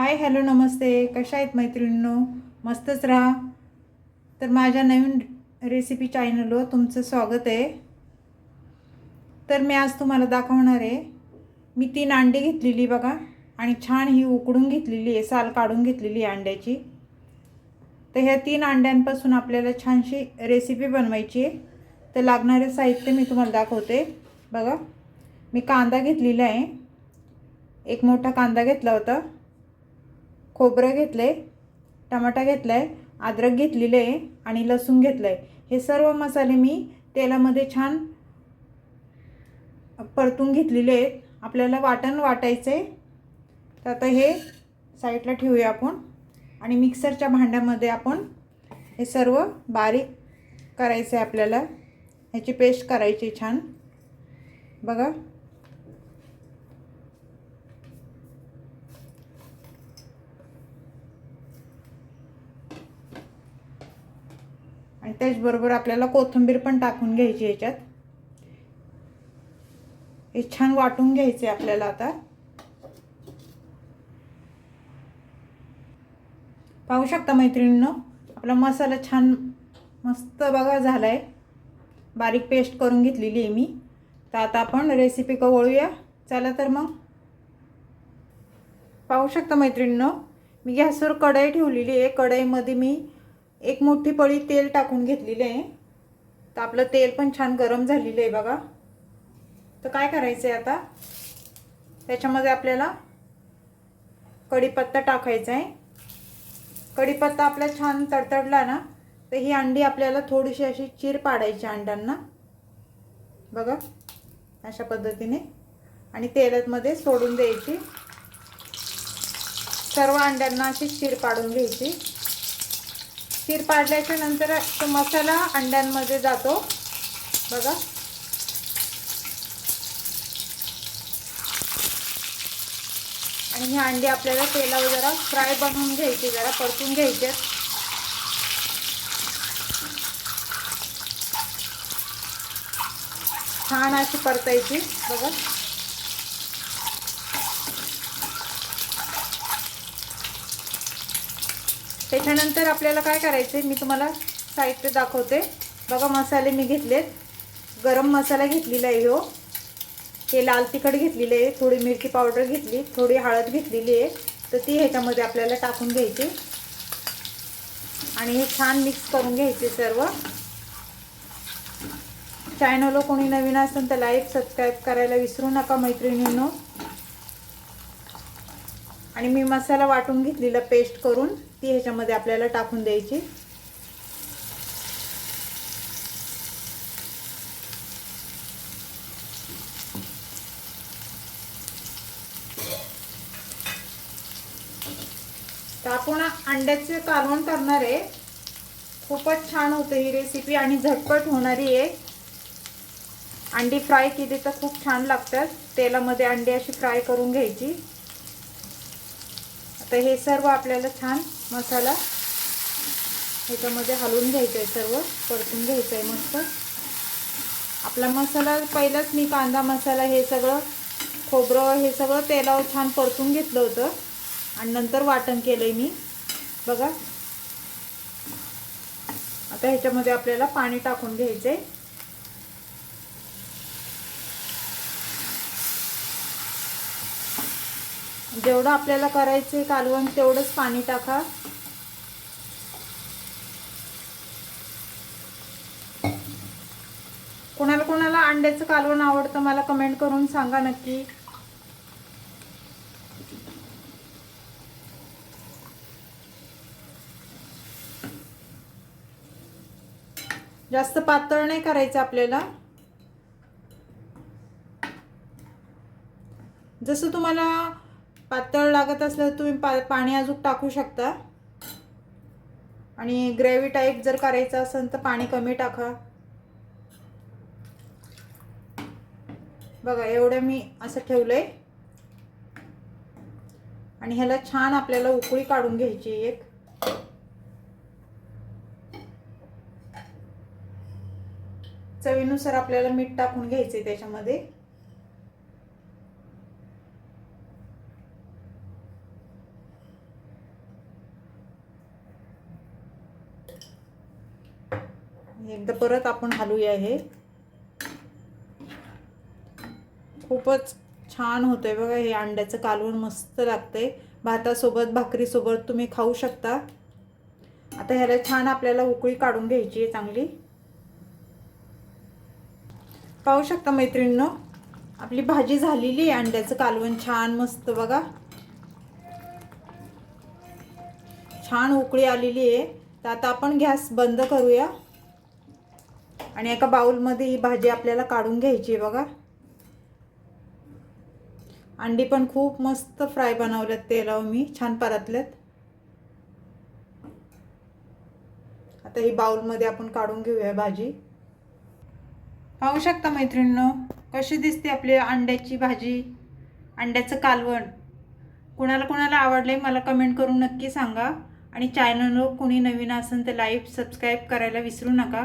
Hi hello नमस्ते. कशा आहेत मैत्रिणींनो? मस्तच राहा. तर माझ्या नवीन रेसिपी चॅनलवर तुमचं स्वागत आहे. तर मी आज तुम्हाला दाखवणार आहे. मी तीन अंडी घेतलेली बघा. आणि छान ही उकडून घेतलेली आहे साल काढून घेतलेली आहे अंड्याची. तर ह्या तीन अंड्यांपासून आपल्याला छानशी रेसिपी बनवायची आहे. तर लागणारे साहित्य मी तुम्हाला दाखवते. बघा. मी कांदा घेतलेला आहे. एक मोठा कांदा घेतला होता. खोबरं घेतलं आहे टमाटा घेतला आहे अद्रक घेतलेलं आहे आणि लसूण घेतलं आहे हे सर्व मसाले मी तेलामध्ये छान परतून घेतलेले आहेत. आपल्याला वाटण वाटायचं आहे तर आता हे साईडला ठेवूया आपण. आणि मिक्सरच्या भांड्यामध्ये आपण हे सर्व बारीक करायचं आहे आपल्याला. ह्याची पेस्ट करायची छान. बघा. आणि त्याचबरोबर आपल्याला कोथिंबीर पण टाकून घ्यायची याच्यात. हे छान वाटून घ्यायचे आपल्याला आता. पाहू शकता मैत्रिणींनो आपला मसाला छान मस्त बघा झाला आहे बारीक पेस्ट करून घेतलेली आहे मी. तर आता आपण रेसिपी कवळूया चला तर मग. पाहू शकता मैत्रिणींनो मी गॅसवर कढई ठेवलेली आहे. कढईमध्ये मी एक मोठी पळी तेल टाकून घेतलेली आहे. तर आपलं तेल पण छान गरम झालेलं आहे बघा. तर काय करायचं आहे आता? त्याच्यामध्ये आपल्याला कढीपत्ता टाकायचा आहे. कढीपत्ता आपला छान तडतडला ना तर ही अंडी आपल्याला थोडीशी अशी चीर पाडायची अंड्यांना. बघा अशा पद्धतीने. आणि तेलामध्ये सोडून द्यायची. सर्व अंड्यांना अशी चीर पाडून घ्यायची. खीर पाडल्याच्या नंतर तो मसाला अंड्यांमध्ये जातो. बघा. आणि ही अंडी आपल्याला तेलावर जरा फ्राय बनवून घ्यायची जरा परतून घ्यायचे छान अशी परतायची. बघा. त्याच्यानंतर आपल्याला काय करायचं आहे मी तुम्हाला साहित्य दाखवते. बघा मसाले मी घेतलेत. गरम मसाला घेतलेला आहे हो. हे लाल तिखट घेतलेले आहे. थोडी मिरची पावडर घेतली थोडी हळद घेतलेली आहे. तर ती ह्याच्यामध्ये आपल्याला टाकून घ्यायची. आणि हे छान मिक्स करून घ्यायचे सर्व. चॅनलला कोणी नवीन असेल तर लाईक सबस्क्राईब करायला विसरू नका मैत्रिणींनो. आणि मी मसाला वाटून घेतलेला पेस्ट करून. ती ह्याच्यामध्ये आपल्याला टाकून द्यायची. तर आपण अंड्याचे कालवण करणार आहे. खूपच छान होते ही रेसिपी आणि झटपट होणारी आहे. अंडी फ्राय केली तर खूप छान लागतात. तेलामध्ये अंडी अशी फ्राय करून घ्यायची. तर हे सर्व आपल्याला छान मसाला ह्याच्यामध्ये हलवून घ्यायचं आहे सर्व परतून घ्यायचं आहे मस्त. आपला मसाला पहिलाच मी कांदा मसाला हे सगळं खोबरं हे सगळं तेलावर छान परतून घेतलं होतं. आणि नंतर वाटण केलं आहे मी. बघा. आता ह्याच्यामध्ये आपल्याला पाणी टाकून घ्यायचं आहे जेवढं आपल्याला करायचं आहे कालवण तेवढंच पाणी टाका. कोणाला कोणाला अंड्याचं कालवण आवडतं मला कमेंट करून सांगा नक्की. जास्त पातळ नाही करायचं आपल्याला. जसं तुम्हाला पातळ लागत असलं तर तुम्ही पा पाणी अजून टाकू शकता. आणि ग्रेव्ही टाईप जर करायचं असेल तर पाणी कमी टाका. बघा एवढं मी असं ठेवलं आहे आणि ह्याला छान आपल्याला उकळी काढून घ्यायची एक. चवीनुसार आपल्याला मीठ टाकून घ्यायचं आहे त्याच्यामध्ये. एकदा परत आपण हलवूया हे. खूपच छान होतंय बघा हे अंड्याचं कालवण मस्त लागतंय. भातासोबत भाकरीसोबत तुम्ही खाऊ शकता. आता ह्याला छान आपल्याला उकळी काढून घ्यायची आहे चांगली. पाहू शकता मैत्रिणींनो आपली भाजी झालेली आहे अंड्याचं कालवण छान मस्त बघा. छान उकळी आलेली आहे. तर आता आपण गॅस बंद करूया. आणि एका बाउलमध्ये ही भाजी आपल्याला काढून घ्यायची आहे बघा. अंडी पण खूप मस्त फ्राय बनवल्यात तेलावर मी छान परतल्यात. आता ही बाउलमध्ये आपण काढून घेऊया भाजी. पाहू शकता मैत्रिणींनो कशी दिसते आपली अंड्याची भाजी अंड्याचं कालवण. कुणाला कुणाला आवडलं आहे मला कमेंट करून नक्की सांगा. आणि चॅनलवर कोणी नवीन असेल तर लाईव्ह सबस्क्राईब करायला विसरू नका.